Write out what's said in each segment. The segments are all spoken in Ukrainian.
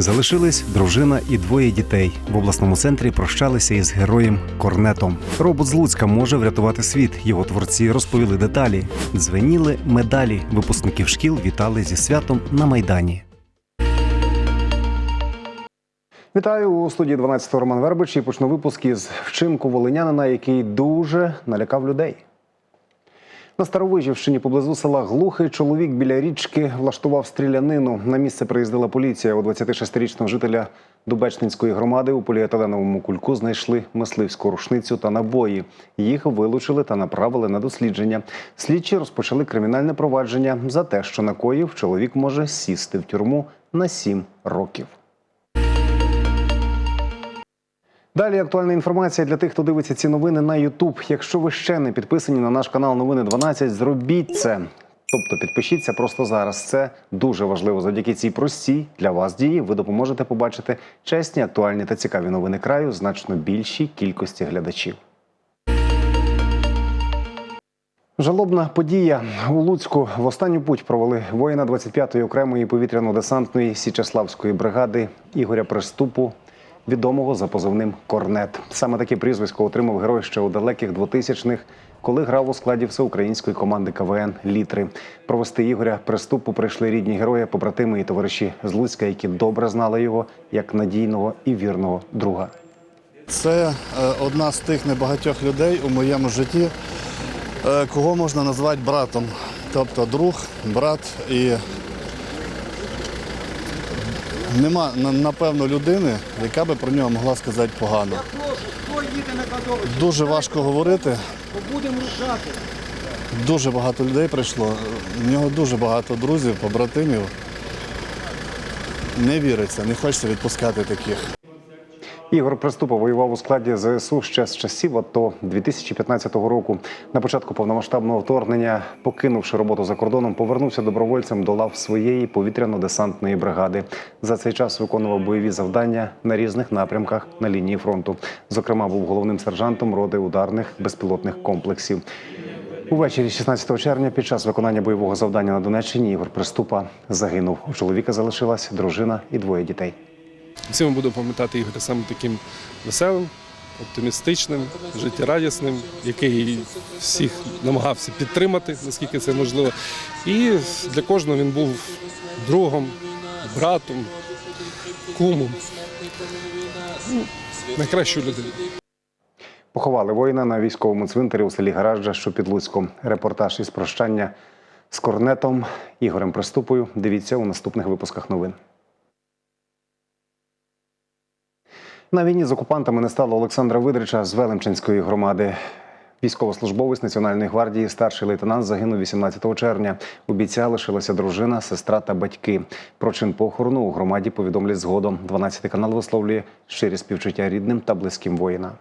Залишились дружина і двоє дітей. В обласному центрі прощалися із героєм Корнетом. Робот з Луцька може врятувати світ. Його творці розповіли деталі. Дзвеніли медалі. Випускників шкіл вітали зі святом на майдані. Вітаю у студії 12 Роман Вербич і почну випуск із вчинку волинянина, який дуже налякав людей. На Старовижівщині поблизу села Глухий чоловік біля річки влаштував стрілянину. На місце приїздила поліція. У 26-річного жителя Дубечнинської громади у поліетиленовому кульку знайшли мисливську рушницю та набої. Їх вилучили та направили на дослідження. Слідчі розпочали кримінальне провадження за те, що накоїв чоловік може сісти в тюрму на 7 років. Далі актуальна інформація для тих, хто дивиться ці новини на YouTube. Якщо ви ще не підписані на наш канал Новини 12, зробіть це. Тобто підпишіться просто зараз. Це дуже важливо. Завдяки цій простій для вас дії ви допоможете побачити чесні, актуальні та цікаві новини краю значно більшій кількості глядачів. Жалобна подія у Луцьку в останню путь провели воїна 25-ї окремої повітряно-десантної Січеславської бригади Ігоря Приступу, відомого за позивним Корнет. Саме таке прізвисько отримав герой ще у далеких 2000-х, коли грав у складі всеукраїнської команди КВН Літри. Провести Ігоря Приступу прийшли рідні герої, побратими і товариші з Луцька, які добре знали його як надійного і вірного друга. Це е, одна з тих небагатьох людей у моєму житті, е, кого можна назвати братом. Тобто друг, брат і нема напевно людини, яка би про нього могла сказати погано. Дуже важко говорити. Дуже багато людей прийшло. В нього дуже багато друзів, побратимів. Не віриться, не хочеться відпускати таких. Ігор Приступа воював у складі ЗСУ ще з часів АТО 2015 року. На початку повномасштабного вторгнення, покинувши роботу за кордоном, повернувся добровольцем до лав своєї повітряно-десантної бригади. За цей час виконував бойові завдання на різних напрямках на лінії фронту. Зокрема, був головним сержантом роди ударних безпілотних комплексів. Увечері 16 червня під час виконання бойового завдання на Донеччині Ігор Приступа загинув. У чоловіка залишилась дружина і двоє дітей. Всі ми будемо пам'ятати Ігоря саме таким веселим, оптимістичним, життєрадісним, який всіх намагався підтримати, наскільки це можливо. І для кожного він був другом, братом, кумом. Ну, Найкращою людиною. Поховали воїна на військовому цвинтарі у селі Гаражджа, що під Луцьком. Репортаж із прощання з корнетом Ігорем Приступою. Дивіться у наступних випусках новин. На війні з окупантами не стало Олександра Видрича з Велимчинської громади. Військовослужбовець Національної гвардії, старший лейтенант, загинув 18 червня. У бійця лишилася дружина, сестра та батьки. Про чин похорону у громаді повідомлять згодом. 12 канал висловлює щирі співчуття рідним та близьким воїна.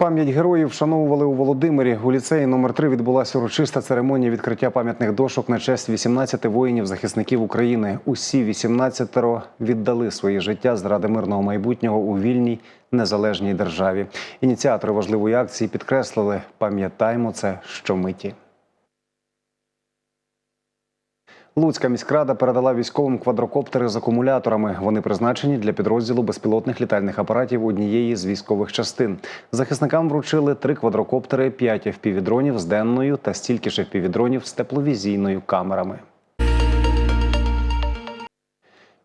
Пам'ять героїв вшановували у Володимирі. У ліцеї номер 3 відбулася урочиста церемонія відкриття пам'ятних дошок на честь 18 воїнів-захисників України. Усі 18 віддали своє життя заради мирного майбутнього у вільній незалежній державі. Ініціатори важливої акції підкреслили: пам'ятаємо це щомиті. Луцька міськрада передала військовим квадрокоптери з акумуляторами. Вони призначені для підрозділу безпілотних літальних апаратів однієї з військових частин. Захисникам вручили три квадрокоптери, п'ять FPV-дронів з денною та стільки ж FPV-дронів з тепловізійною камерами.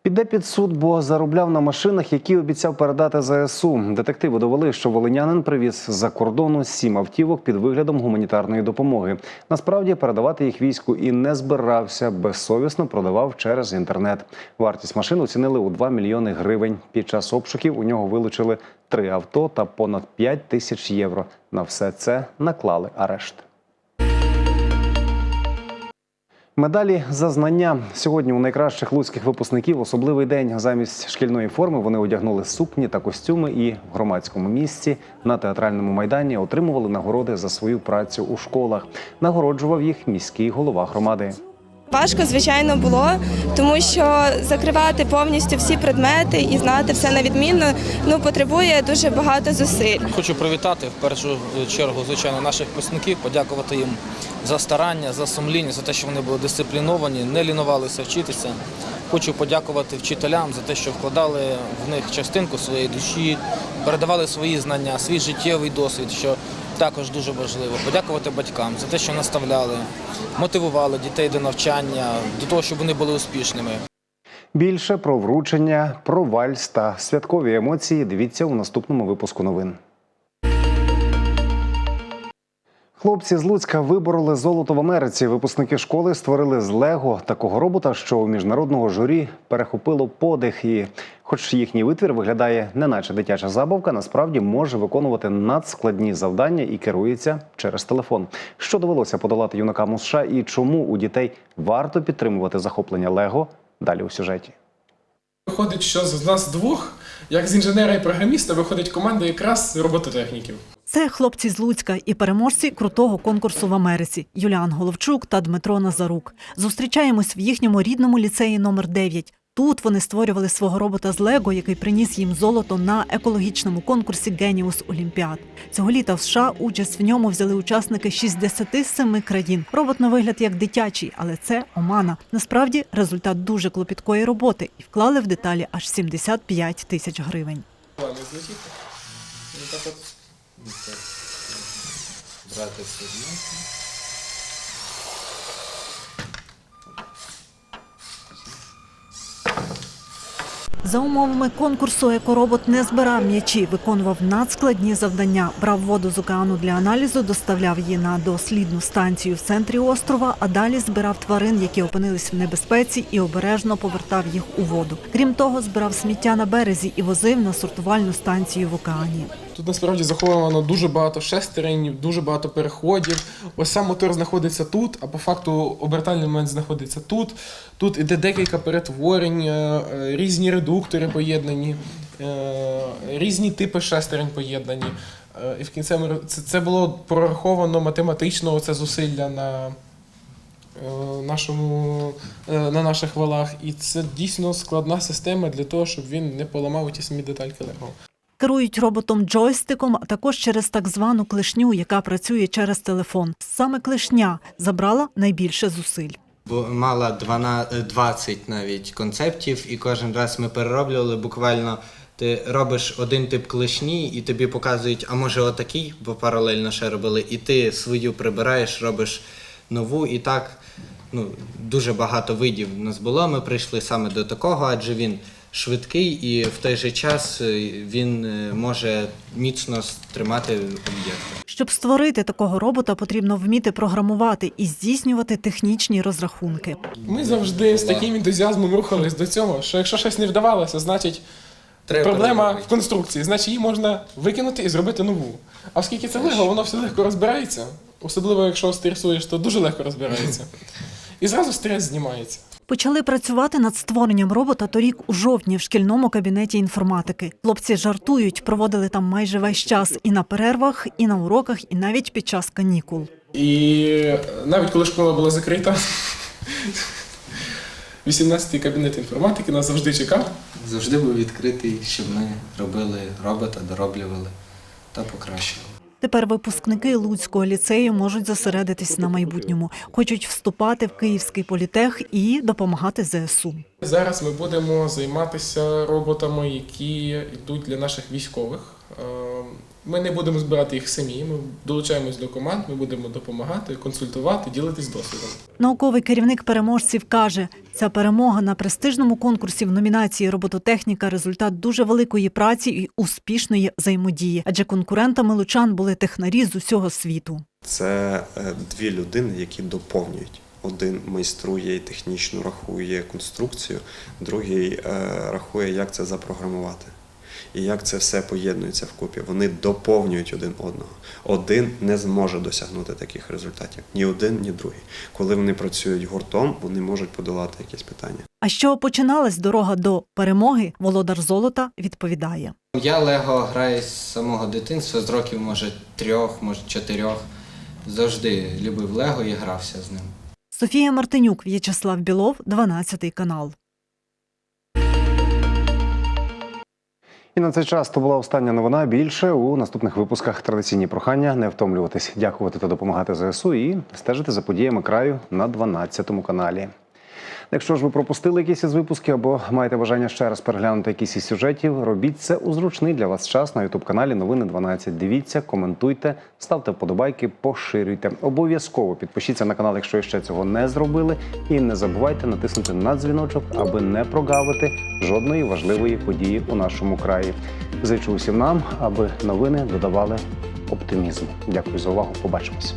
Піде під суд, бо заробляв на машинах, які обіцяв передати ЗСУ. Детективи довели, що волинянин привіз з-за кордону сім автівок під виглядом гуманітарної допомоги. Насправді передавати їх війську і не збирався, безсовісно продавав через інтернет. Вартість машин оцінили у 2 мільйони гривень. Під час обшуків у нього вилучили три авто та понад 5 тисяч євро. На все це наклали арешт. Медалі за знання сьогодні у найкращих луцьких випускників особливий день. Замість шкільної форми вони одягнули сукні та костюми і в громадському місці на театральному майдані отримували нагороди за свою працю у школах. Нагороджував їх міський голова громади. Важко, звичайно, було, тому що закривати повністю всі предмети і знати все на відмінно ну, потребує дуже багато зусиль. Хочу привітати в першу чергу, звичайно, наших випускників, подякувати їм за старання, за сумління, за те, що вони були дисципліновані, не лінувалися вчитися. Хочу подякувати вчителям за те, що вкладали в них частинку своєї душі, передавали свої знання, свій життєвий досвід, що також дуже важливо. Подякувати батькам за те, що наставляли, мотивували дітей до навчання, до того, щоб вони були успішними. Більше про вручення, про вальс та святкові емоції дивіться у наступному випуску новин. Хлопці з Луцька вибороли золото в Америці. Випускники школи створили з Лего такого робота, що у міжнародного журі перехопило подих. І, хоч їхній витвір виглядає не наче дитяча забавка, насправді може виконувати надскладні завдання і керується через телефон. Що довелося подолати юнакам у США і чому у дітей варто підтримувати захоплення Лего? Далі у сюжеті. Виходить, що з нас двох, як з інженера і програміста, виходить команда якраз робототехніків. Це хлопці з Луцька і переможці крутого конкурсу в Америці Юліан Головчук та Дмитро Назарук. Зустрічаємось в їхньому рідному ліцеї номер 9 Тут вони створювали свого робота з Лего, який приніс їм золото на екологічному конкурсі Геніус Олімпіад. Цього літа в США участь в ньому взяли учасники 67 країн. Робот на вигляд як дитячий, але це омана. Насправді результат дуже клопіткої роботи і вклали в деталі аж 75 тисяч гривень. Ну, так. За умовами конкурсу екоробот не збирав м'ячі, виконував надскладні завдання, брав воду з океану для аналізу, доставляв її на дослідну станцію в центрі острова, а далі збирав тварин, які опинились в небезпеці, і обережно повертав їх у воду. Крім того, збирав сміття на березі і возив на сортувальну станцію в океані. Тут насправді заховано дуже багато шестерень, дуже багато переходів. Ось сам мотор знаходиться тут, а по факту обертальний момент знаходиться тут. Тут іде декілька перетворень, е, е, різні редуктори поєднані, е, різні типи шестерень поєднані. І в кінцевому це, було прораховано математично це зусилля на. Нашому на наших валах, і це дійсно складна система для того, щоб він не поламав ті самі детальки Лего. Керують роботом джойстиком, а також через так звану клешню, яка працює через телефон. Саме клешня забрала найбільше зусиль. Мала 12, 20 навіть концептів, і кожен раз ми перероблювали буквально. Ти робиш один тип клешні, і тобі показують, а може отакий, бо паралельно ще робили, і ти свою прибираєш, робиш нову, і так ну, дуже багато видів у нас було. Ми прийшли саме до такого, адже він швидкий і в той же час е, він е, може міцно тримати об'єкти. Щоб створити такого робота, потрібно вміти програмувати і здійснювати технічні розрахунки. Ми завжди з таким ентузіазмом рухались до цього, що якщо щось не вдавалося, значить Треба проблема в конструкції, значить її можна викинути і зробити нову. А оскільки це лего, воно все легко розбирається, особливо якщо стресуєш, то дуже легко розбирається. І зразу стрес знімається. Почали працювати над створенням робота торік у жовтні в шкільному кабінеті інформатики. Хлопці жартують, проводили там майже весь час і на перервах, і на уроках, і навіть під час канікул. І навіть коли школа була закрита, 18-й кабінет інформатики нас завжди чекав. Завжди був відкритий, щоб ми робили робота, дороблювали та покращували. Тепер випускники Луцького ліцею можуть зосередитись на майбутньому, хочуть вступати в Київський політех і допомагати ЗСУ. Зараз ми будемо займатися роботами, які йдуть для наших військових. Ми не будемо збирати їх самі. Ми долучаємось до команд, ми будемо допомагати, консультувати, ділитись досвідом. Науковий керівник переможців каже, ця перемога на престижному конкурсі в номінації робототехніка результат дуже великої праці і успішної взаємодії, адже конкурентами лучан були технарі з усього світу. Це е, дві людини, які доповнюють. Один майструє і технічно рахує конструкцію, другий е, рахує, як це запрограмувати. І як це все поєднується вкупі. Вони доповнюють один одного. Один не зможе досягнути таких результатів. Ні один, ні другий. Коли вони працюють гуртом, вони можуть подолати якісь питання. А що починалась дорога до перемоги, володар золота відповідає. Я Лего граю з самого дитинства, з років, може, трьох, може, чотирьох. Завжди любив Лего і грався з ним. Софія Мартинюк, В'ячеслав Білов, 12 канал. І на цей час то була остання новина. Більше у наступних випусках традиційні прохання не втомлюватись, дякувати та допомагати ЗСУ і стежити за подіями краю на 12 каналі. Якщо ж ви пропустили якісь із випусків або маєте бажання ще раз переглянути якісь із сюжетів, робіть це у зручний для вас час на ютуб каналі Новини 12. Дивіться, коментуйте, ставте вподобайки, поширюйте. Обов'язково підпишіться на канал, якщо ще цього не зробили. І не забувайте натиснути на дзвіночок, аби не прогавити жодної важливої події у нашому краї. Зичу усім нам, аби новини додавали оптимізму. Дякую за увагу. Побачимось.